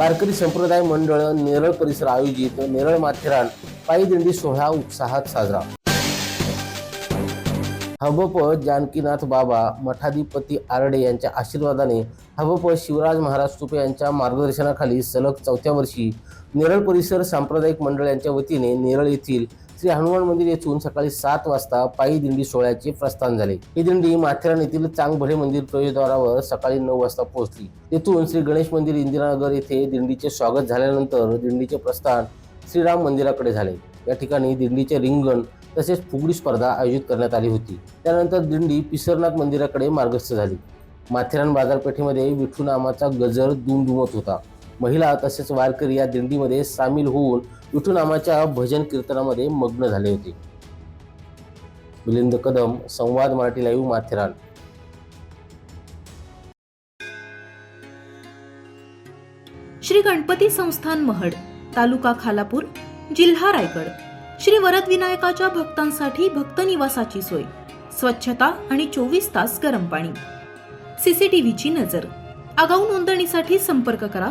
वारकरी संप्रदाय मंडळ नेरळ परिसर आयोजित नेरळ माथेरान पायीदिंडी सोहळा उत्साहात साजरा. हबप जानकीनाथ बाबा मठाधिपती आरडे यांच्या आशीर्वादाने हबप शिवराज महाराज तुपे यांच्या मार्गदर्शनाखाली सलग चौथ्या वर्षी नेरळ परिसर सांप्रदायिक मंडळ यांच्या वतीने नेरळ येथील श्री हनुमान मंदिर येथून सकाळी सात वाजता पायी दिंडी सोहळ्याचे प्रस्थान झाले. ही दिंडी माथेरान येथील चांगभडे मंदिर प्रवेशद्वारावर सकाळी नऊ वाजता पोहोचली. तेथून श्री गणेश मंदिर इंदिरानगर येथे दिंडीचे स्वागत झाल्यानंतर दिंडीचे प्रस्थान श्रीराम मंदिराकडे झाले. या ठिकाणी दिंडीचे रिंगण तसेच फुगडी स्पर्धा आयोजित करण्यात आली होती. त्यानंतर दिंडी पिसरनाथ मंदिराकडे मार्गस्थ झाली. माथेरान बाजारपेठेमध्ये विठू नामाचा गजर दुमदुमत होता. महिला तसेच वारकरी या दिंडीमध्ये सामील होऊन विठू नामाच्या भजन कीर्तनामध्ये मग्न झाले होते. मिलिंद कदम संवाद मराठी लाईव्ह माथेरान. श्री गणपती संस्थान महड तालुका खालापूर जिल्हा रायगड. श्री वरद विनायकाच्या भक्तांसाठी भक्त निवासाची सोय स्वच्छता आणि चोवीस तास गरम पाणी. सीसीटीव्हीची नजर. आगाऊ नोंदणीसाठी संपर्क करा